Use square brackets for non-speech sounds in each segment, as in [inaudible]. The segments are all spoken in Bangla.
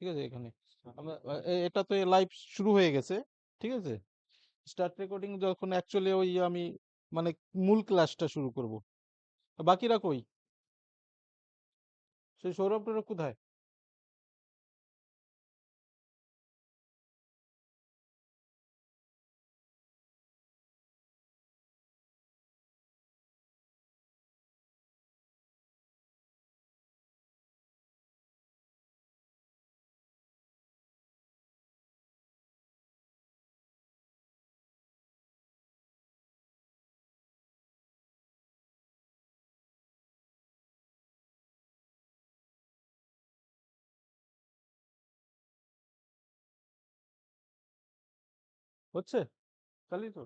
ঠিক আছে? এখানে। আমরা এটা তো লাইভ শুরু হয়ে গেছে ঠিক আছে? স্টার্ট রেকর্ডিং যখন অ্যাকচুয়ালি ওই আমি মানে মূল ক্লাসটা শুরু করব। বাকিরা কই? সেই সৌরভ কোথায়? হচ্ছে? খালি তো?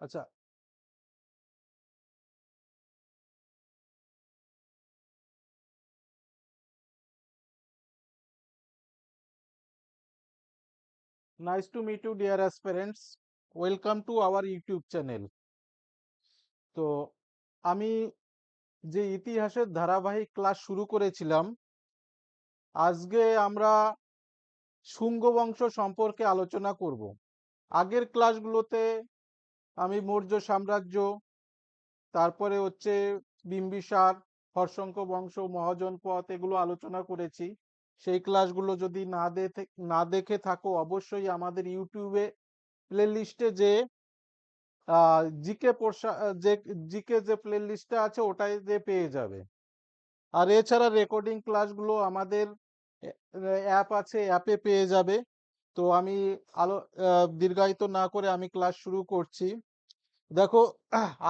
আচ্ছা। Nice to meet you dear aspirants welcome to our YouTube channel তো আমি যে ইতিহাসের ধারাবাহিক ক্লাস শুরু করেছিলাম, আজকে আমরা শুঙ্গ বংশ সম্পর্কে আলোচনা করব। আগের ক্লাসগুলোতে আমি মৌর্য সাম্রাজ্য, তারপরে হচ্ছে বিম্বিসার হর্ষঙ্ক বংশ, মহাজন পথ এগুলো আলোচনা করেছি। সেই ক্লাসগুলো যদি না না দেখে থাকো অবশ্যই আমাদের ইউটিউবে প্লে লিস্টে যে জিকে যে জিকে যে প্লে লিস্টটা আছে ওটাই যে পেয়ে যাবে। আর এছাড়া রেকর্ডিং ক্লাসগুলো আমাদের অ্যাপ আছে অ্যাপে পেয়ে যাবে। তো আমি আলো দীর্ঘায়িত না করে আমি ক্লাস শুরু করছি। দেখো,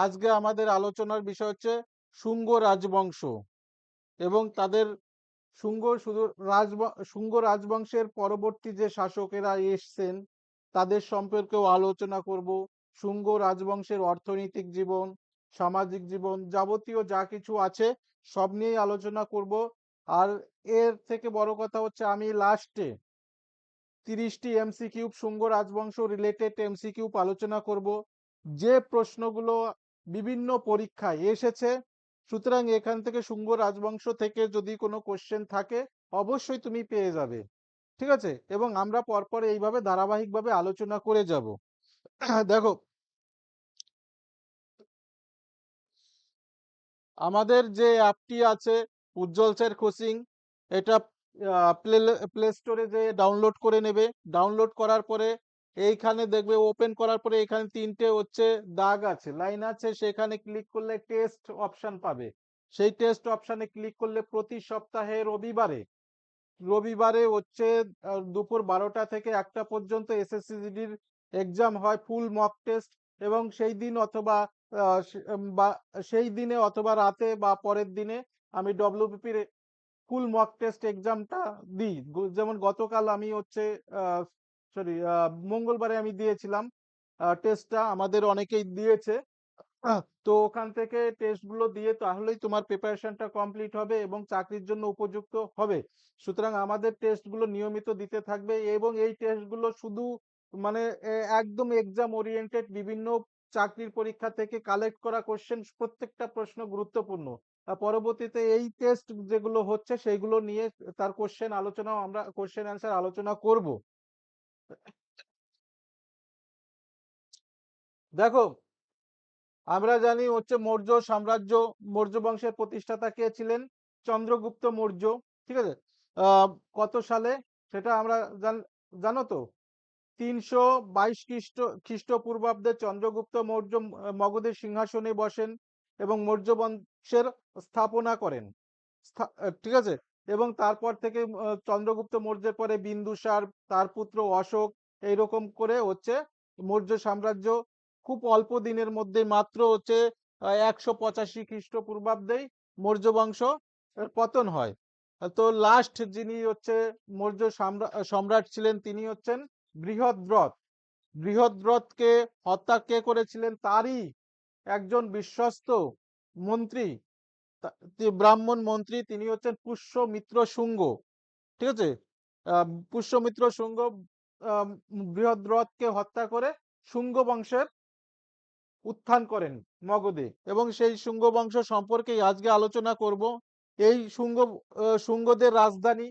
আজকে আমাদের আলোচনার বিষয় হচ্ছে শুঙ্গ রাজবংশ এবং তাদের শুঙ্গ শুধু রাজ শুঙ্গ রাজবংশের পরবর্তী যে শাসকেরা এসছেন, তাদের সম্পর্কেও আলোচনা করব। শুঙ্গ রাজবংশের অর্থনৈতিক জীবন, সামাজিক জীবন, যাবতীয় যা কিছু আছে, সব নিয়েই আলোচনা করব। আর এর থেকে বড় কথা হচ্ছে আমি লাস্টে তিরিশটি এমসি কিউব শুঙ্গ রাজবংশ রিলেটেড এমসি কিউব আলোচনা করব। যে প্রশ্নগুলো বিভিন্ন পরীক্ষায় এসেছে, সুতরাং এখান থেকে শুঙ্গ রাজবংশ থেকে যদি কোনো কোশ্চেন থাকে, অবশ্যই তুমি পেয়ে যাবে। ঠিক আছে? এবং আমরা পরপর এইভাবে ধারাবাহিকভাবে আলোচনা করে যাব। দেখো, আমাদের যে অ্যাপটি আছে উজ্জ্বল স্যার কোচিং, এটা প্লে প্লে স্টোরে যে ডাউনলোড করে নেবে, ডাউনলোড করার পরে এইখানে দেখবে ওপেন করার পরে এখানে তিনটে হচ্ছে দাগ আছে, লাইন আছে, সেখানে ক্লিক করলে টেস্ট অপশন পাবে। সেই টেস্ট অপশানে ক্লিক করলে প্রতি সপ্তাহে রবিবারে রবিবারে হচ্ছে দুপুর বারোটা থেকে একটা পর্যন্ত এসএসসিজিডির এক্সাম হয়, ফুল মক টেস্ট, এবং সেই দিন অথবা সেই দিনে অথবা রাতে বা পরের দিনে আমি ডব্লিউপিপির ফুল মক টেস্ট এক্সামটা দিই। যেমন গতকাল আমি হচ্ছে সরি মঙ্গলবারে আমি দিয়েছিলাম টেস্টটা আমাদের অনেকেই দিয়েছে। তো ওখান থেকে টেস্টগুলো দিয়ে তাহলেই তোমার প্রিপারেশনটা কমপ্লিট হবে এবং চাকরির জন্য উপযুক্ত হবে। সুতরাং আমাদের টেস্টগুলো নিয়মিত দিতে থাকবে এবং এই টেস্টগুলো শুধু মানে একদম এক্সাম ওরিয়েন্টেড বিভিন্ন চাকরির পরীক্ষা থেকে কালেক্ট করা কোশ্চেন প্রত্যেকটা প্রশ্ন গুরুত্বপূর্ণ। পরবর্তীতে এই টেস্ট যেগুলো হচ্ছে সেইগুলো নিয়ে তার কোশ্চেন আলোচনাও আমরা কোশ্চেন অ্যান্সার আলোচনা করব। দেখো, আমরা জানি হচ্ছে মৌর্য সাম্রাজ্য, মৌর্য বংশের প্রতিষ্ঠাতা কে ছিলেন? চন্দ্রগুপ্ত মৌর্য, ঠিক আছে? কত সালে? সেটা আমরা জানো তো? তিনশো বাইশ খ্রিস্ট খ্রিস্টপূর্বাব্দে চন্দ্রগুপ্ত মৌর্য, মগধের সিংহাসনে বসেন। এবং মৌর্য বংশের স্থাপনা করেন। ঠিক আছে? এবং তারপর থেকে চন্দ্রগুপ্ত মৌর্যের পরে বিন্দুসার, তার পুত্র অশোক, এইরকম করে হচ্ছে মৌর্য সাম্রাজ্য খুব অল্প দিনের মধ্যে মাত্র হচ্ছে একশো পঁচাশি খ্রিস্টপূর্বাব্দেই মৌর্য বংশ পতন হয়। তো লাস্ট যিনি হচ্ছে মৌর্য সাম্রা- সম্রাট ছিলেন তিনি হচ্ছেন বৃহদ্রথ। বৃহদ্রথকে হত্যা কে করেছিলেন? তারই একজন বিশ্বস্ত মন্ত্রী ব্রাহ্মণ মন্ত্রী, তিনি হচ্ছেন পুষ্যমিত্র শুঙ্গ। ঠিক আছে? পুষ্যমিত্র শুঙ্গ বৃহদ্রথকে হত্যা করে শুঙ্গ বংশের উত্থান করেন মগধে এবং সেই শুঙ্গ বংশ সম্পর্কে আজকে আলোচনা করব। এই শুঙ্গ শুঙ্গদের রাজধানী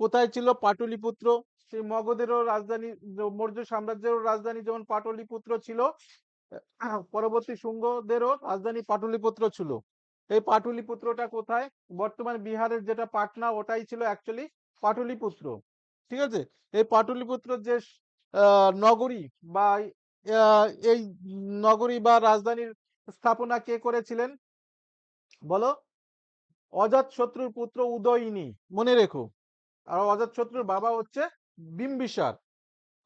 কোথায় ছিল? পাটলিপুত্র। সেই মগধেরও রাজধানী, মৌর্য সাম্রাজ্যেরও রাজধানী যেমন পাটলিপুত্র ছিল পরবর্তী শুঙ্গদেরও রাজধানী পাটলিপুত্র ছিল। এই পাটলিপুত্রটা কোথায়? বর্তমান বিহারের যেটা পাটনা, ওটাই ছিল অ্যাকচুয়ালি পাটলিপুত্র। ঠিক আছে? এই পাটলিপুত্র যে নগরী বা এই নগরী বা রাজধানীর স্থাপনা কে করেছিলেন? বলো। অজাত শত্রুর পুত্র উদয়িনী, মনে রেখো। আর অজাত শত্রুর বাবা হচ্ছে বিম্বিসার।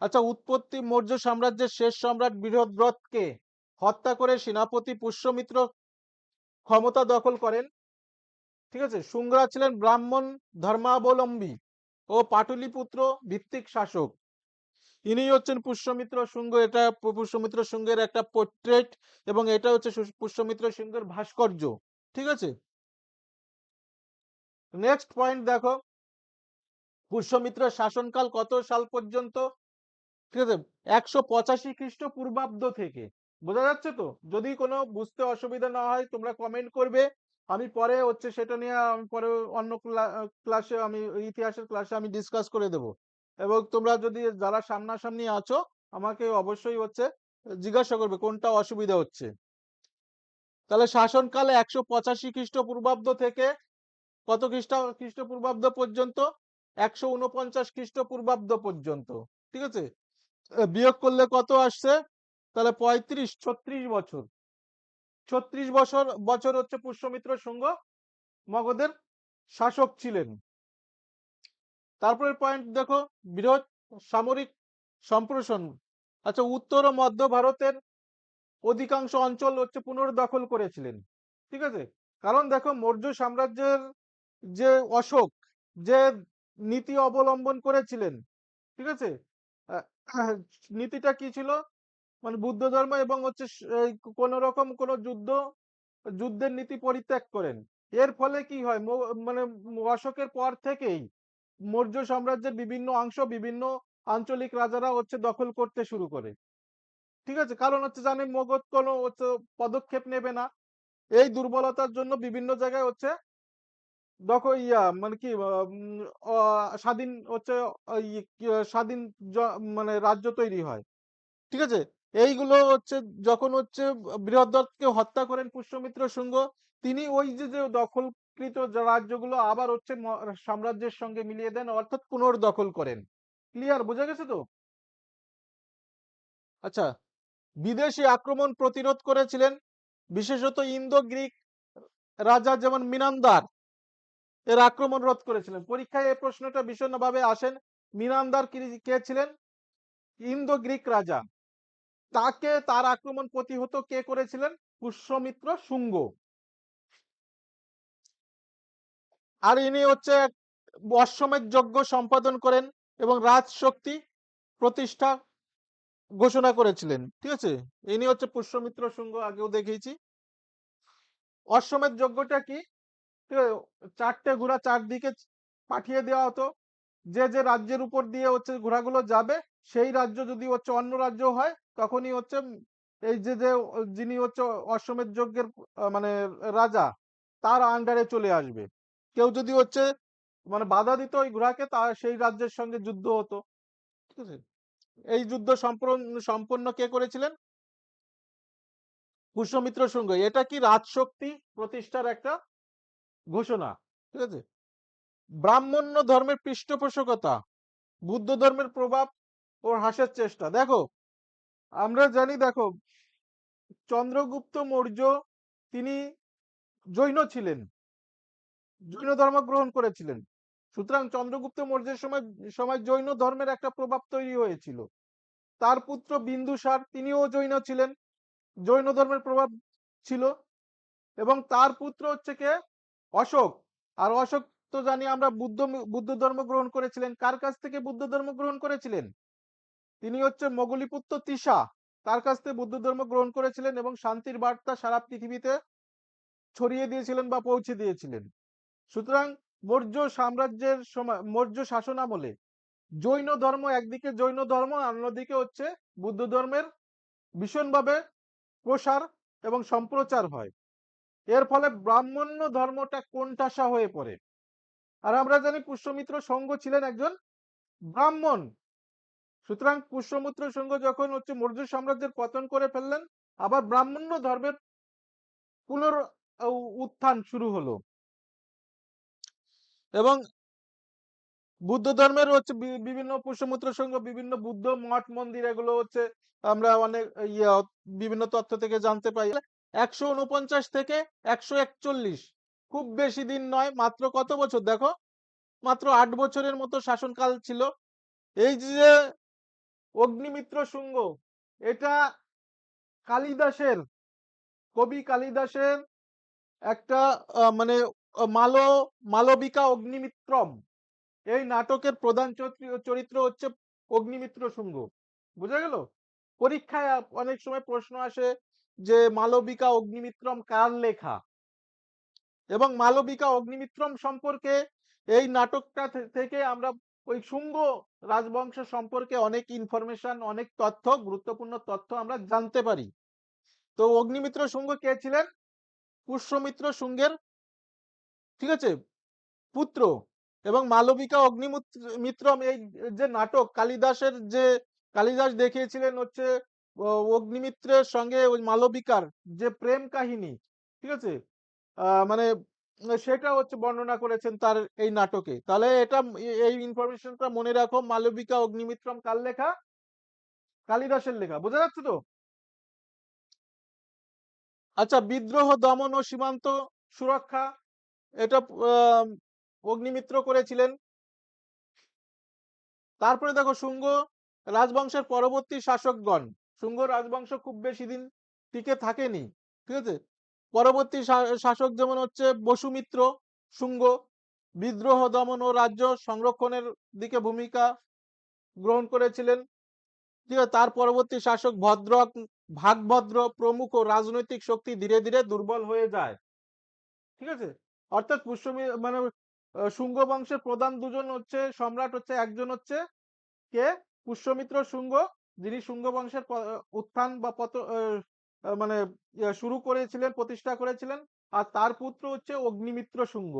আচ্ছা উৎপত্তি মৌর্য সাম্রাজ্যের শেষ সম্রাট বৃহদ্রথকে হত্যা করে সেনাপতি পুষ্যমিত্র ক্ষমতা দখল করেন। ঠিক আছে? শুঙ্গরা ছিলেন ব্রাহ্মণ ধর্মাবলম্বী ও পাটলিপুত্র ভিত্তিক শাসক। ইনি হচ্ছেন পুষ্যমিত্র শুঙ্গ। এটা পুষ্যমিত্র শুঙ্গের একটা পোর্ট্রেট এবং এটা হচ্ছে পুষ্যমিত্র শুঙ্গের ভাস্কর্য। ঠিক আছে? নেক্সট পয়েন্ট দেখো। পুষ্যমিত্র শাসনকাল কত সাল পর্যন্ত? ঠিক আছে একশো পঁচাশি খ্রিস্টপূর্বাব্দ থেকে। বোঝা যাচ্ছে তো? যদি কোনো বুঝতে অসুবিধা না হয়, তোমরা কমেন্ট করবে। আমি পরে হচ্ছে সেটা নিয়ে, আমি পরে অন্য ক্লাসে আমি, ইতিহাসের ক্লাসে আমি ডিসকাস করে দেব। এবং তোমরা যদি যারা সামনাসামনি আছো, আমাকে অবশ্যই হচ্ছে জিজ্ঞাসা করবে কোনটা অসুবিধা হচ্ছে। তাহলে শাসনকালে একশো পঁচাশি খ্রিস্টপূর্বাব্দ থেকে কত খ্রিস্ট, খ্রিস্টপূর্বাব্দ পর্যন্ত? একশো উনপঞ্চাশ খ্রিস্টপূর্বাব্দ পর্যন্ত। ঠিক আছে? বিয়োগ করলে কত আসছে? তাহলে পঁয়ত্রিশ, ছত্রিশ বছর। ছত্রিশ বছর বছর হচ্ছে পুষ্যমিত্র শুঙ্গ। মগধের শাসক ছিলেন। তারপরের পয়েন্ট দেখো, বৃহৎ সামরিক সম্প্রসারণ। আচ্ছা উত্তর ও মধ্য ভারতের অধিকাংশ অঞ্চল হচ্ছে পুনর্দখল করেছিলেন। ঠিক আছে? কারণ দেখো, মৌর্য সাম্রাজ্যের যে অশোক, যে নীতি অবলম্বন করেছিলেন, ঠিক আছে? আহ, নীতিটা কি ছিল? মানে বুদ্ধ ধর্ম এবং হচ্ছে কোন রকম কোন যুদ্ধ যুদ্ধের নীতি পরিত্যাগ করেন। এর ফলে কি হয়? মানে অশোকের পর থেকেই মৌর্য সাম্রাজ্যের বিভিন্ন অংশ বিভিন্ন আঞ্চলিক রাজারা হচ্ছে দখল করতে শুরু করে। ঠিক আছে? কারণ হচ্ছে জানে মগধ কোনো হচ্ছে পদক্ষেপ নেবে না। এই দুর্বলতার জন্য বিভিন্ন জায়গায় হচ্ছে দখল ইয়া মানে কি স্বাধীন হচ্ছে স্বাধীন মানে রাজ্য তৈরি হয়। ঠিক আছে? এইগুলো হচ্ছে যখন হচ্ছে বৃহদ্রথকে হত্যা করেন পুষ্যমিত্র শুঙ্গ, তিনি ওই যে যে দখলকৃত রাজ্যগুলো আবার হচ্ছে সাম্রাজ্যের সঙ্গে মিলিয়ে দেন, অর্থাৎ পুনর্দখল করেন। ক্লিয়ার? বোঝা গেছে তো? আচ্ছা বিদেশি আক্রমণ প্রতিরোধ করেছিলেন বিশেষত ইন্দো গ্রিক রাজা যেমন মিনান্দার এর আক্রমণ রোধ করেছিলেন। পরীক্ষায় এই প্রশ্নটা ভীষণভাবে আসেন মিনান্দার কে ছিলেন? ইন্দো গ্রিক রাজা। তাকে তার আক্রমণ প্রতিহত কে করেছিলেন? পুষ্যমিত্র শুঙ্গ। আর ইনি হচ্ছে অশ্বমেধ যজ্ঞ সম্পাদন করেন এবং রাজশক্তি প্রতিষ্ঠা ঘোষণা করেছিলেন। ঠিক আছে? ইনি হচ্ছে পুষ্যমিত্র শুঙ্গ, আগেও দেখিয়েছি অশ্বমেধ যজ্ঞটা কি? চারটে ঘোড়া চারদিকে পাঠিয়ে দেওয়া হতো। যে যে রাজ্যের উপর দিয়ে হচ্ছে ঘোড়াগুলো যাবে, সেই রাজ্য যদি হচ্ছে অন্য রাজ্য হয়, তখনই হচ্ছে এই যে যে যিনি হচ্ছে অশ্বমেধ যজ্ঞের মানে রাজা, তার আন্ডারে চলে আসবে। কেউ যদি হচ্ছে মানে বাধা দিত ওই ঘোড়াকে, তা সেই রাজ্যের সঙ্গে যুদ্ধ হতো। ঠিক আছে? এই যুদ্ধ সম্পূর্ণ সম্পন্ন কে করেছিলেন? পুষ্যমিত্র শুঙ্গ। এটা কি রাজশক্তি প্রতিষ্ঠার একটা ঘোষণা। ঠিক আছে? ব্রাহ্মণ্য ধর্মের পৃষ্ঠপোষকতা, বুদ্ধ ধর্মের প্রভাব ও হ্রাসের চেষ্টা। দেখো, আমরা জানি, দেখো, চন্দ্রগুপ্ত মৌর্য তিনি জৈন ছিলেন। জৈন ধর্ম গ্রহণ করেছিলেন। সুতরাং চন্দ্রগুপ্ত মৌর্যের সময় সময় জৈন ধর্মের একটা প্রভাব তৈরি হয়েছিল। তার পুত্র বিন্দুসার, তিনিও জৈন ছিলেন। জৈন ধর্মের প্রভাব ছিল এবং তার পুত্র হচ্ছে কে? অশোক, আর অশোক তো জানি আমরা বুদ্ধ বুদ্ধ ধর্ম গ্রহণ করেছিলেন। কার কাছ থেকে বুদ্ধ ধর্ম গ্রহণ করেছিলেন? তিনি হচ্ছে মোগলিপুত্র তিসা তার কাছ থেকে বুদ্ধ ধর্ম গ্রহণ করেছিলেন এবং শান্তির বার্তা সারা পৃথিবীতে ছড়িয়ে দিয়েছিলেন বা পৌঁছে দিয়েছিলেন। সুতরাং মৌর্য সাম্রাজ্যের সময়, মৌর্য শাসন আমলে জৈন ধর্ম একদিকে জৈন ধর্ম অন্যদিকে হচ্ছে বুদ্ধ ধর্মের ভীষণভাবে প্রসার এবং সম্প্রচার হয়। এর ফলে ব্রাহ্মণ্য ধর্মটা কোণঠাসা হয়ে পড়ে। আর আমরা জানি পুষ্যমিত্র সঙ্গ ছিলেন একজন ব্রাহ্মণ। সুতরাং পুষ্যমিত্র সঙ্গ যখন হচ্ছে মৌর্য সাম্রাজ্যের পতন করে ফেললেন, আবার ব্রাহ্মণ্য ধর্মের পুনর উত্থান শুরু হলো। এবং বুদ্ধ ধর্মের হচ্ছে বিভিন্ন পুষ্যমিত্র সঙ্গ, বিভিন্ন বুদ্ধ মঠ, মন্দির, এগুলো হচ্ছে আমরা অনেক ইয়ে বিভিন্ন তথ্য থেকে জানতে পাই। একশো উনপঞ্চাশ থেকে একশো একচল্লিশ। খুব বেশি দিন নয়, মাত্র কত বছর? দেখো, মাত্র আট বছরের মতো শাসনকাল ছিল। এই যে অগ্নিমিত্র শুঙ্গ, এটা কালিদাসের, কবি কালিদাসের একটা মানে মালো, মালবিকা অগ্নিমিত্রম। এই নাটকের প্রধান চরিত্র হচ্ছে অগ্নিমিত্র শুঙ্গ। বুঝা গেল? পরীক্ষায় অনেক সময় প্রশ্ন আসে যে মালবিকা অগ্নিমিত্রম কার লেখা? এবং মালবিকা অগ্নিমিত্রম সম্পর্কে এই নাটকটা থেকে আমরা ওই শুঙ্গ রাজবংশ সম্পর্কে অনেক ইনফরমেশন অনেক তথ্য, গুরুত্বপূর্ণ তথ্য আমরা জানতে পারি। তো অগ্নিমিত্র শুঙ্গ কে ছিলেন? পুষ্যমিত্র শুঙ্গের, ঠিক আছে? পুত্র। এবং মালবিকা অগ্নিমিত্রম এই যে নাটক, কালিদাসের যে, কালিদাস দেখিয়েছিলেন হচ্ছে অগ্নিমিত্রের সঙ্গে ওই মালবিকার যে প্রেম কাহিনী, ঠিক আছে? মানে সেটা হচ্ছে বর্ণনা করেছেন তার এই নাটকে। তাহলে এটা এই ইনফরমেশনটা মনে রাখো, মালবিকা, অগ্নিমিত্রম কার লেখা? কালিদাসের লেখা, বোঝা যাচ্ছে তো? আচ্ছা বিদ্রোহ, দমন ও সীমান্ত সুরক্ষা, এটা অগ্নিমিত্র করেছিলেন। তারপরে দেখো, শুঙ্গ, রাজবংশের পরবর্তী শাসকগণ। শুঙ্গ রাজবংশ খুব বেশি দিন টিকে থাকেনি, ঠিক আছে? পরবর্তী শাসক যেমন হচ্ছে বসুমিত্র শুঙ্গ, বিদ্রোহ দমন ও রাজ্য সংরক্ষণের দিকে ভূমিকা গ্রহণ করেছিলেন, ঠিক আছে? তার পরবর্তী শাসক ভদ্রক, ভাগভদ্র প্রমুখ ও রাজনৈতিক শক্তি ধীরে ধীরে দুর্বল হয়ে যায়, ঠিক আছে? অর্থাৎ পুষ্যমি মানে শুঙ্গ বংশের প্রধান দুজন হচ্ছে, সম্রাট হচ্ছে, একজন হচ্ছে কে? পুষ্যমিত্র শুঙ্গ যিনি শুঙ্গ বংশের উত্থান বা পত মানে শুরু করেছিলেন, প্রতিষ্ঠা করেছিলেন, আর তার পুত্র হচ্ছে অগ্নিমিত্র শুঙ্গ।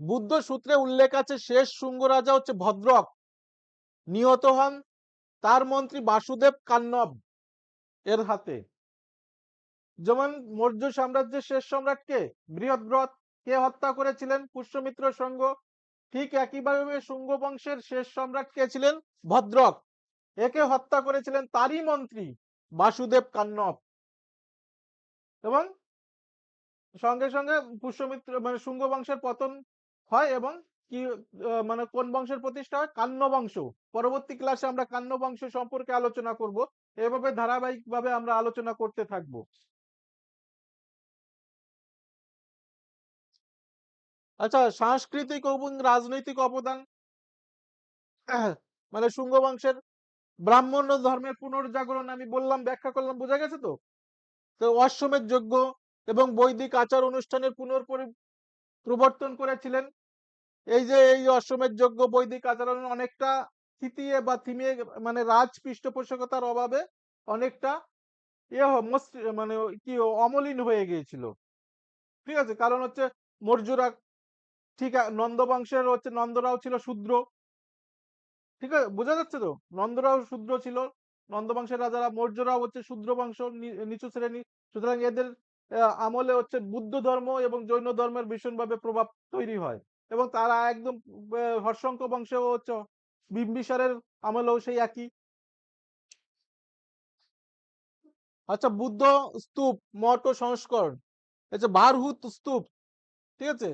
বুদ্ধ সূত্রে উল্লেখ আছে, শেষ শুঙ্গ রাজা হচ্ছে ভদ্রক। নিহত হন তার মন্ত্রী বাসুদেব কান্নব এর হাতে। যেমন মৌর্য সাম্রাজ্যের শেষ সম্রাটকে বৃহদ্রথ কে হত্যা করেছিলেন? পুষ্যমিত্র সঙ্গ ঠিক একইভাবে শুঙ্গ বংশের শেষ সম্রাট কে ছিলেন? ভদ্রক। একে হত্যা করেছিলেন তারই মন্ত্রী বাসুদেব কান্নব। এবং সঙ্গে সঙ্গে পুষ্যমিত্র মানে শুঙ্গ বংশের পতন হয় এবং কি মানে কোন বংশের প্রতিষ্ঠা হয়? কান্ন বংশ পরবর্তী ক্লাসে আমরা কান্ন বংশ সম্পর্কে আলোচনা করব। এভাবে ধারাবাহিকভাবে আমরা আলোচনা করতে থাকব। আচ্ছা সাংস্কৃতিক এবং রাজনৈতিক অবদান? [clears throat] মানে শুঙ্গ বংশের ব্রাহ্মণ্য ধর্মের পুনর্জাগরণ আমি বললাম, ব্যাখ্যা করলাম, বোঝা গেছে তো? তো অশ্বমেধ যজ্ঞ এবং বৈদিক আচার অনুষ্ঠানের পুনর্পরি, প্রবর্তন করেছিলেন। এই যে, এই অশ্বমেধ যজ্ঞ, বৈদিক আচরণ অনেকটা থিতিয়ে বা থিমিয়ে মানে রাজ পৃষ্ঠপোষকতার অভাবে অনেকটা ইয়ে মানে কি অমলিন হয়ে গিয়েছিল। ঠিক আছে? কারণ হচ্ছে মৌর্যরা ঠিক আ- নন্দ বংশের হচ্ছে নন্দরাও ছিল শূদ্র। ঠিক আছে? বোঝা যাচ্ছে তো? নন্দরাও শূদ্র ছিল। নন্দ বংশের রাজারা, মৌর্যরাও হচ্ছে শূদ্র বংশ নিচু শ্রেণি। সুতরাং এদের আমলে হচ্ছে বুদ্ধ ধর্ম এবং জৈন ধর্মের ভীষণভাবে প্রভাব তৈরি হয়। এবং তারা একদম হর্ষঙ্ক বংশেও হচ্ছে বিম্বিসারের আমলেও সেই একই। আচ্ছা বুদ্ধ স্তূপ, মঠ সংস্করণ। যে বারহুত স্তূপ, ঠিক আছে?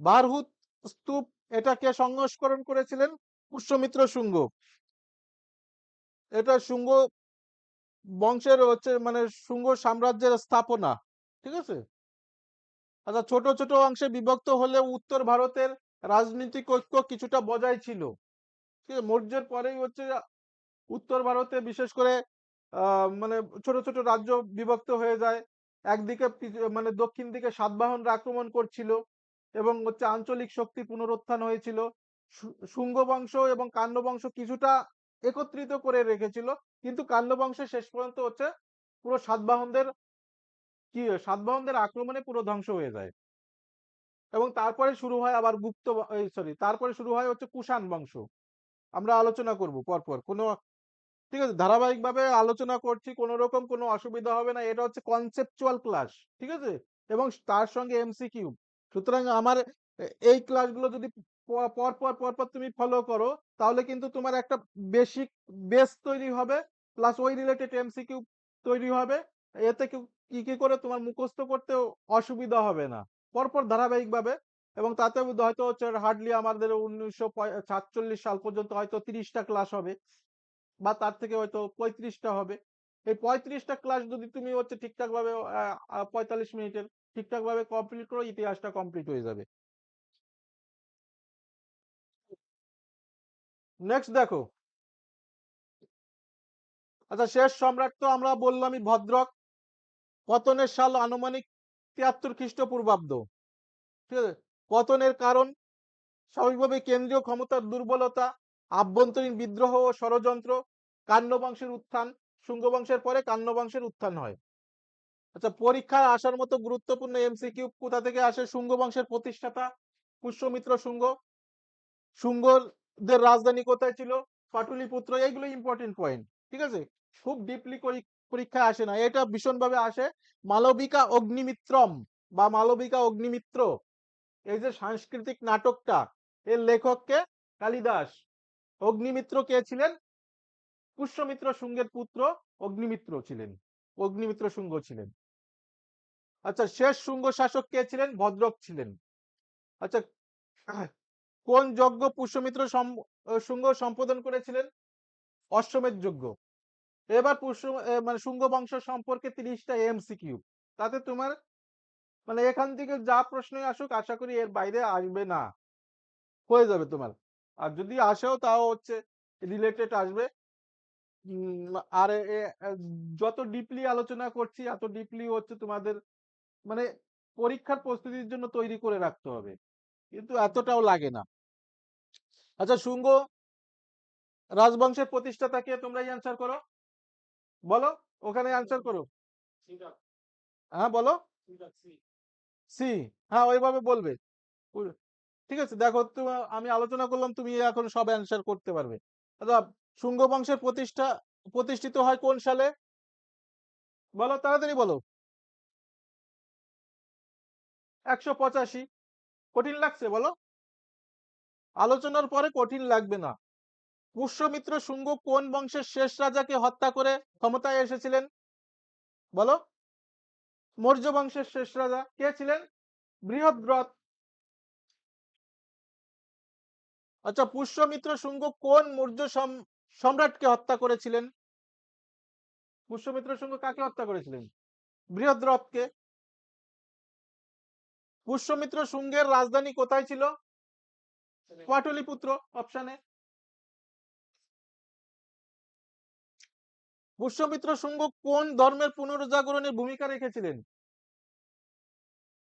বারহুত স্তূপ এটাকে সংস্করণ করেছিলেন পুষ্যমিত্র শুঙ্গ। এটা শুঙ্গ বংশের হচ্ছে মানে শুঙ্গ সাম্রাজ্যের স্থাপনা, ঠিক আছে? আচ্ছা ছোট ছোট অংশে বিভক্ত হলেও উত্তর ভারতের রাজনৈতিক ঐক্য কিছুটা বজায় ছিল। ঠিক আছে, মৌর্যের পরেই হচ্ছে উত্তর ভারতে বিশেষ করে মানে ছোট ছোট রাজ্য বিভক্ত হয়ে যায়। একদিকে মানে দক্ষিণ দিকে সাতবাহনরা আক্রমণ করছিল। এবং হচ্ছে আঞ্চলিক শক্তি পুনরুত্থান হয়েছিল। শুঙ্গ বংশ এবং কাণ্ড বংশ কিছুটা একত্রিত করে রেখেছিল, কিন্তু কাণ্ড বংশ শেষ পর্যন্ত হচ্ছে পুরো সাতবাহনদের কি, সাতবাহনদের আক্রমণে পুরো ধ্বংস হয়ে যায়। এবং তারপরে শুরু হয় আবার গুপ্ত সরি, তারপরে শুরু হয় হচ্ছে কুষাণ বংশ। আমরা আলোচনা করব পরপর, কোনো, ঠিক আছে, ধারাবাহিকভাবে আলোচনা করছি, কোনো রকম কোনো অসুবিধা হবে না, এটা হচ্ছে কনসেপচুয়াল ক্লাস ঠিক আছে? এবং তার সঙ্গে এমসিকিউ সুতরাং আমার এই ক্লাসগুলো যদি প- পর পর পর পর তুমি ফলো করো, তাহলে কিন্তু তোমার একটা বেসিক বেস তৈরি হবে প্লাস ওই রিলেটেড এমসিকিউ তৈরি হবে। এতে কি কি কি করে তোমার মুখস্থ করতে অসুবিধা হবে না। পরপর ধারাবাহিকভাবে, এবং তাতে হয়তো হচ্ছে হার্ডলি আমাদের উনিশশো সাতচল্লিশ সাল পর্যন্ত হয়তো তিরিশটা ক্লাস হবে, বা তার থেকে হয়তো পঁয়ত্রিশটা হবে। এই পঁয়ত্রিশটা ক্লাস যদি তুমি হচ্ছে ঠিকঠাক ভাবে পঁয়তাল্লিশ মিনিটের ঠিকঠাক ভাবে কমপ্লিট করো, ইতিহাসটা কমপ্লিট হয়ে যাবে। নেক্সট দেখো। আচ্ছা শেষ সম্রাট তো আমরা বললামই ভদ্রক। পতনের সাল আনুমানিক তিয়াত্তর খ্রিস্টপূর্বাব্দ। ঠিক আছে? পতনের কারণ, স্বাভাবিকভাবে কেন্দ্রীয় ক্ষমতার দুর্বলতা, আভ্যন্তরীণ বিদ্রোহ ও ষড়যন্ত্র কান্য বংশের উত্থান শুঙ্গ বংশের পরে কান্য বংশের উত্থান হয়। আচ্ছা পরীক্ষায় আসার মতো গুরুত্বপূর্ণ এমসিকিউ কোথা থেকে আসে? শুঙ্গ বংশের প্রতিষ্ঠাতা, পুষ্যমিত্র শুঙ্গ। শুঙ্গদের রাজধানী কোথায় ছিল? পাটুলিপুত্র, এইগুলো ইম্পর্টেন্ট পয়েন্ট ঠিক আছে? খুব ডিপলি পরীক্ষায় আসে না। এটা ভীষণভাবে আসে মালবিকা অগ্নিমিত্রম বা মালবিকা অগ্নিমিত্র। এই যে সাংস্কৃতিক নাটকটা, এর লেখককে কালিদাস। অগ্নিমিত্র কে ছিলেন? পুষ্যমিত্র শুঙ্গের পুত্র অগ্নিমিত্র ছিলেন। অগ্নিমিত্র শুঙ্গ ছিলেন। আচ্ছা শেষ শুঙ্গ শাসক কে ছিলেন? ভদ্রক ছিলেন। আচ্ছা কোন যজ্ঞ পুষ্যমিত্র শুঙ্গ সম্পাদন করেছিলেন? অশ্বমেধ যজ্ঞ। এবার পুষ্য মানে শুঙ্গ বংশ সম্পর্কে তিরিশটা এমসিকিউ তাতে তোমার মানে এখান থেকে যা প্রশ্নই আসুক, আশা করি এর বাইরে আসবে না। হয়ে যাবে তোমার। আর যদি আসেও, তাও হচ্ছে রিলেটেড আসবে। আর যত ডিপলি আলোচনা করছি, এত ডিপলি হচ্ছে তোমাদের মানে পরীক্ষার প্রস্তুতির জন্য তৈরি করে রাখতে হবে। কিন্তু এতটাও লাগে না। আচ্ছা শুঙ্গ রাজবংশের প্রতিষ্ঠাতাকে তোমরাই অ্যান্সার করো। বলো, ওখানে অ্যান্সার করো। হ্যাঁ বলো। সি হ্যাঁ ওইভাবে বলবে। ঠিক আছে, দেখো আমি আলোচনা করলাম, তুমি এখন সব অ্যান্সার করতে পারবে। আচ্ছা শুঙ্গ বংশের প্রতিষ্ঠা, প্রতিষ্ঠিত হয় কোন সালে? বলো, তাড়াতাড়ি বলো। একশো পঁচাশি। কঠিন লাগছে বলো? আলোচনার পরে কঠিন লাগবে না। পুষ্যমিত্র শুঙ্গ কোন বংশের শেষ রাজাকে হত্যা করে ক্ষমতায় এসেছিলেন? বলো। মৌর্য বংশের শেষ রাজা কে ছিলেন? বৃহদ্রথ। আচ্ছা পুষ্যমিত্র শুঙ্গ কোন মৌর্য সম- সম্রাটকে হত্যা করেছিলেন? পুষ্যমিত্র শুঙ্গ কাকে হত্যা করেছিলেন? বৃহদ্রথকে। পুষ্যমিত্র শুঙ্গের রাজধানী কোথায় ছিল? পাটলিপুত্র অপশানে পুষ্যমিত্র শুঙ্গ কোন ধর্মের পুনরুজাগরণে ভূমিকা রেখেছিলেন?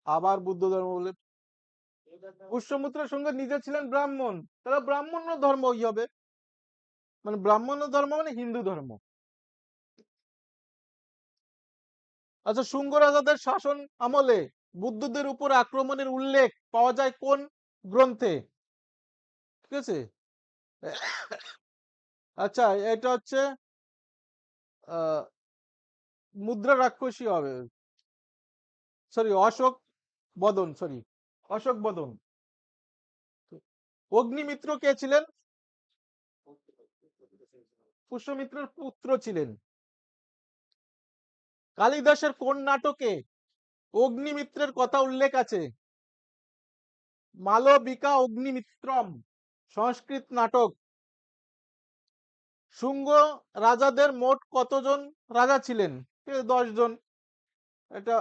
আবার বুদ্ধ ধর্ম বলে। পুষ্যমিত্র শুঙ্গ নিজে ছিলেন ব্রাহ্মণ। তাহলে ব্রাহ্মণ্য ধর্ম ই হবে? মানে ব্রাহ্মণ্য ধর্ম মানে হিন্দু ধর্ম। আচ্ছা শুঙ্গ রাজাদের শাসন আমলে বুদ্ধদের উপর আক্রমণের উল্লেখ পাওয়া যায় কোন গ্রন্থে? ঠিক আছে? আচ্ছা এটা হচ্ছে মুদ্রা রাক্ষসী হবে। সরি, অশোক বদন, সরি, অশোক বদন। অগ্নিমিত্র কে ছিলেন? পুষ্যমিত্রের পুত্র ছিলেন। কালিদাসের কোন নাটকে অগ্নিমিত্রের কথা উল্লেখ আছে। মালবিকা অগ্নিমিত্রম, সংস্কৃত নাটক। শুঙ্গ রাজাদের মোট কতজন রাজা ছিলেন? দশ জন এটা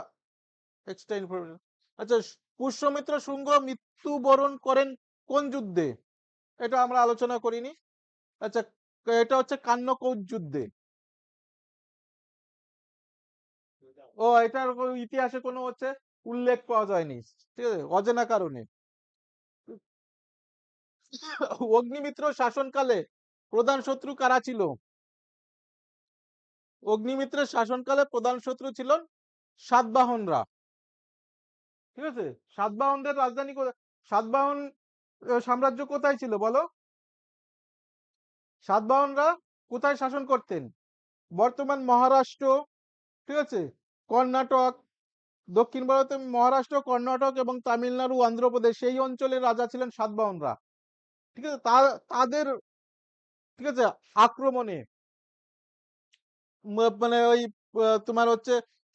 এক্সট্রা ইনফরমেশন আচ্ছা পুষ্যমিত্র শুঙ্গ মৃত্যুবরণ করেন কোন যুদ্ধে? এটা আমরা আলোচনা করিনি। আচ্ছা এটা হচ্ছে কান্যকৌজ যুদ্ধে। ও, এটার ইতিহাসে কোনো হচ্ছে উল্লেখ পাওয়া যায়নি। ঠিক আছে? অজানা কারণে। [laughs] অগ্নিমিত্র শাসনকালে প্রধান শত্রু কারা ছিল? অগ্নিমিত্রের শাসনকালে প্রধান শত্রু ছিলেন সাতবাহনরা। ঠিক আছে? সাতবাহনদের রাজধানী সাতবাহন সাম্রাজ্য কোথায় ছিল বলো? সাতবাহনরা কোথায় শাসন করতেন? বর্তমান মহারাষ্ট্র। ঠিক আছে? কর্ণাটক, দক্ষিণ ভারতে মহারাষ্ট্র, কর্ণাটক এবং তামিলনাড়ু, অন্ধ্রপ্রদেশ, সেই অঞ্চলের রাজা ছিলেন সাতবাহনরা। ঠিক আছে? তাদের, ঠিক আছে? আক্রমণে মানে ওই তোমার হচ্ছে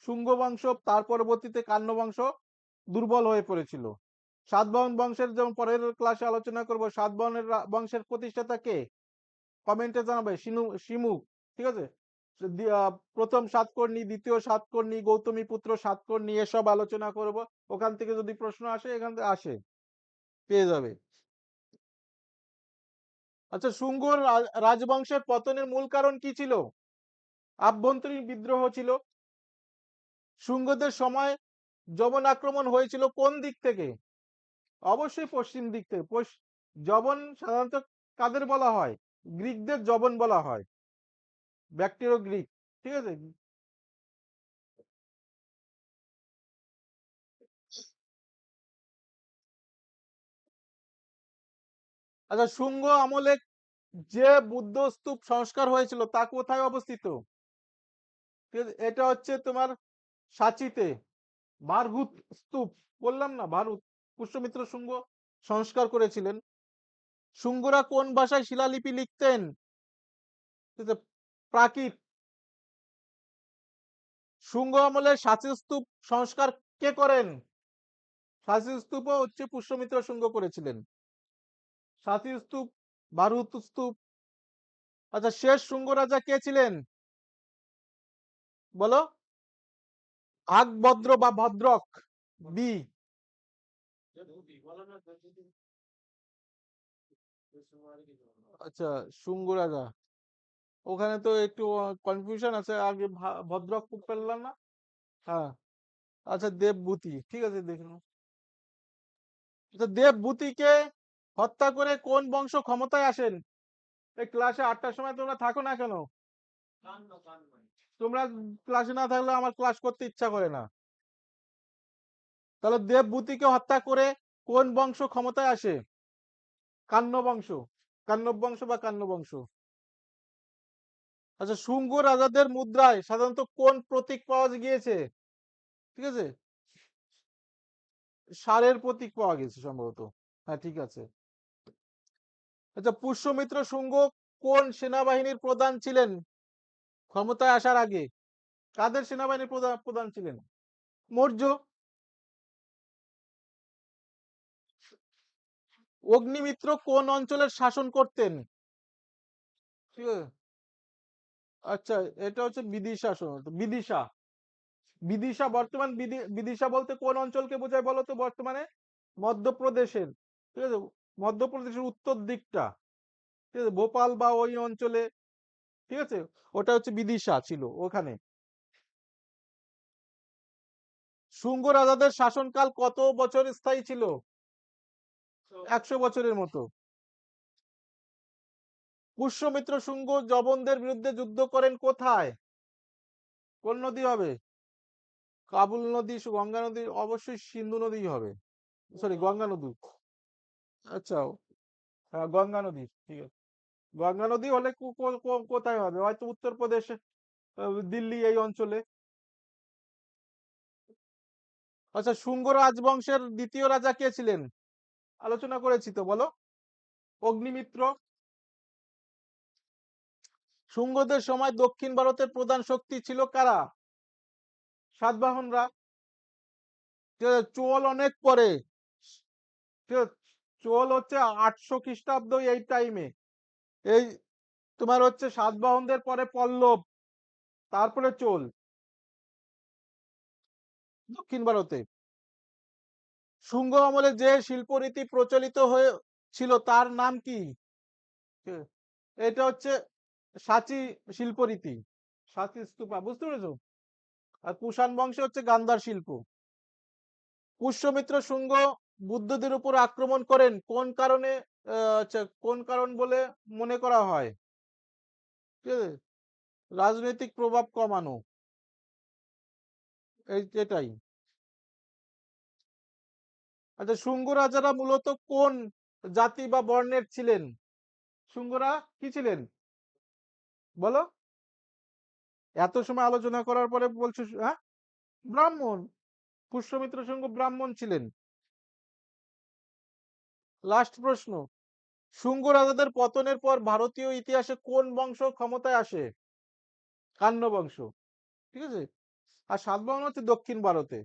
শুঙ্গ বংশ তার পরবর্তীতে কান্ন বংশ দুর্বল হয়ে পড়েছিল। সাতবাহন বংশের যেমন পরের ক্লাসে আলোচনা করব, সাতবাহনের বংশের প্রতিষ্ঠাতা কে? কমেন্টে জানাবে শিমুক ঠিক আছে? প্রথম সাতকর্ণী, দ্বিতীয় সাতকর্ণী, গৌতমী পুত্র সাতকর্ণী, এসব আলোচনা করব। ওখান থেকে যদি প্রশ্ন আসে, এখান থেকে আসে। পেয়ে যাবে। আচ্ছা শুঙ্গ রা- রাজবংশের পতনের মূল কারণ কি ছিল? আভ্যন্তরীণ বিদ্রোহ ছিল। শুঙ্গদের সময় যবন আক্রমণ হয়েছিল কোন দিক থেকে? অবশ্যই পশ্চিম দিক থেকে। যবন সাধারণত কাদের বলা হয়? গ্রিকদের যবন বলা হয়। ব্যাকটেরিয় গ্রিক ঠিক আছে? আচ্ছা শুঙ্গ আমলে যে বুদ্ধ স্তূপ সংস্কার হয়েছিল তা কোথায় অবস্থিত? এটা হচ্ছে তোমার সাচিতে ভারহুত স্তূপ, বললাম না ভারহুত পুষ্যমিত্র শুঙ্গ সংস্কার করেছিলেন। শুঙ্গরা কোন ভাষায় শিলালিপি লিখতেন? প্রাকৃত। শুঙ্গ আমলে সাচি স্তূপ সংস্কার কে করেন? সাচি স্তূপও হচ্ছে পুষ্যমিত্র শুঙ্গ করেছিলেন। সাচি স্তূপ স্তূপ। আচ্ছা শেষ শুঙ্গ রাজা কে ছিলেন? বলো। ভাগভদ্র বা ভদ্রক, বি। আচ্ছা শুঙ্গ রাজা। ওখানে তো একটু কনফিউশন আছে, আগে ভদ্রক পেলাম না। হ্যাঁ। আচ্ছা দেবভূতি ঠিক আছে দেখুন আচ্ছা দেবভূতিকে হত্যা করে কোন বংশ ক্ষমতায় আসেন? এই ক্লাসে আটটার সময় তোমরা থাকো না কেন? তোমরা ক্লাসে না থাকলে আমার ক্লাস করতে ইচ্ছা করে না। তাহলে দেবভূতিকে হত্যা করে কোন বংশ ক্ষমতায় আসে? কান্ন বংশ কান্নব বংশ বা কান্ন বংশ আচ্ছা শুঙ্গ রাজাদের মুদ্রায় সাধারণত কোন প্রতীক পাওয়া গিয়েছে? ঠিক আছে? সারের প্রতীক পাওয়া গেছে সম্ভবত। হ্যাঁ ঠিক আছে। আচ্ছা পুষ্যমিত্র শুঙ্গ কোন সেনাবাহিনীর প্রধান ছিলেন? ক্ষমতায় আসার আগে। কাদের সেনাবাহিনীর প্রধান ছিলেন? মৌর্য। অগ্নিমিত্র কোন অঞ্চলের শাসন করতেন? ঠিক আছে? আচ্ছা এটা হচ্ছে বিদিশা শোনো বিদিশা। বিদিশা বর্তমান বিদি- বিদিশা বলতে কোন অঞ্চলকে বোঝায় বলো তো বর্তমানে? মধ্যপ্রদেশের, ঠিক আছে? মধ্যপ্রদেশের উত্তর দিকটা, ঠিক আছে? ভোপাল বা ওই অঞ্চলে, ঠিক আছে? ওটা হচ্ছে বিদিশা ছিল ওখানে। শুঙ্গ রাজাদের শাসনকাল কত বছর স্থায়ী ছিল? একশো বছরের মতো। পুষ্যমিত্র শুঙ্গ জবনদের বিরুদ্ধে যুদ্ধ করেন কোথায়? কোন নদী হবে? কাবুল নদী গঙ্গা নদী অবশ্যই সিন্ধু নদী হবে। সরি গঙ্গা নদী। আচ্ছা হ্যাঁ গঙ্গা নদী ঠিক আছে। গঙ্গা নদী হলে কোথায় হবে? হয়তো উত্তরপ্রদেশে দিল্লি এই অঞ্চলে। আচ্ছা শুঙ্গ রাজবংশের দ্বিতীয় রাজা কে ছিলেন? আলোচনা করেছি তো বলো। অগ্নিমিত্র শুঙ্গদের সময় দক্ষিণ ভারতের প্রধান শক্তি ছিল কারা? সাতবাহনরা চোল অনেক পরে চোল হচ্ছে আটশো খ্রিস্টাব্দ এই টাইমে এই তোমার হচ্ছে সাতবাহনদের পরে পল্লব, তারপরে চোল। দক্ষিণ ভারতে। শুঙ্গ আমলে যে শিল্পরীতি প্রচলিত হয়ে ছিল তার নাম কি? এটা হচ্ছে সাচি শিল্পরীতি। সাচি স্তূপা, বুঝতে পেরেছ? আর কুষাণ বংশে হচ্ছে গান্ধার শিল্প। পুষ্যমিত্র শুঙ্গ বুদ্ধদের উপর আক্রমণ করেন, কোন কারণে কোন কারণ বলে মনে করা হয়? ঠিক আছে? রাজনৈতিক প্রভাব কমানো। এই এটাই। আচ্ছা শুঙ্গ রাজারা মূলত কোন জাতি বা বর্ণের ছিলেন? শুঙ্গরা কি ছিলেন? বলো। এত সময় আলোচনা করার পরে বলছো হ্যাঁ? ব্রাহ্মণ, পুষ্যমিত্র শুঙ্গ ব্রাহ্মণ ছিলেন। লাস্ট প্রশ্ন শুঙ্গ রাজাদের পতনের পর ভারতীয় ইতিহাসে কোন বংশ ক্ষমতায় আসে? কান্ন বংশ, ঠিক আছে? আর সাতবাহন হচ্ছে দক্ষিণ ভারতে।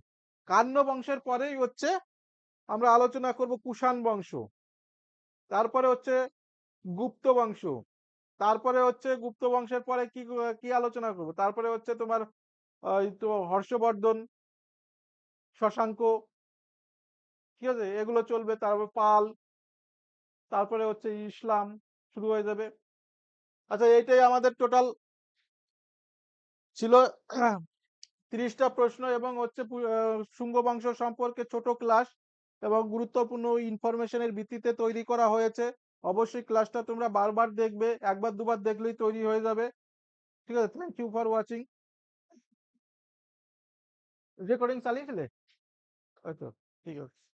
কান্ন বংশের পরেই হচ্ছে আমরা আলোচনা করব কুষাণ বংশ। তারপরে হচ্ছে গুপ্ত বংশ। তারপরে হচ্ছে গুপ্ত বংশের পরে কি কি আলোচনা করব? তারপরে হচ্ছে তোমার হর্ষবর্ধন, শশাঙ্ক, ঠিক আছে? এগুলো চলবে, তারপর পাল, তারপরে হচ্ছে ইসলাম শুরু হয়ে যাবে। আচ্ছা এইটাই আমাদের টোটাল ছিল। [clears throat] তিরিশটা প্রশ্ন এবং হচ্ছে শুঙ্গ বংশ সম্পর্কে ছোট ক্লাস এবং গুরুত্বপূর্ণ ইনফরমেশনের ভিত্তিতে তৈরি করা হয়েছে। অবশ্যই ক্লাসটা তোমরা বারবার দেখবে, একবার দুবার দেখলেই তৈরি হয়ে যাবে। ঠিক আছে? Thank you for watching recording চালিয়েছিলে হয়তো, ঠিক আছে।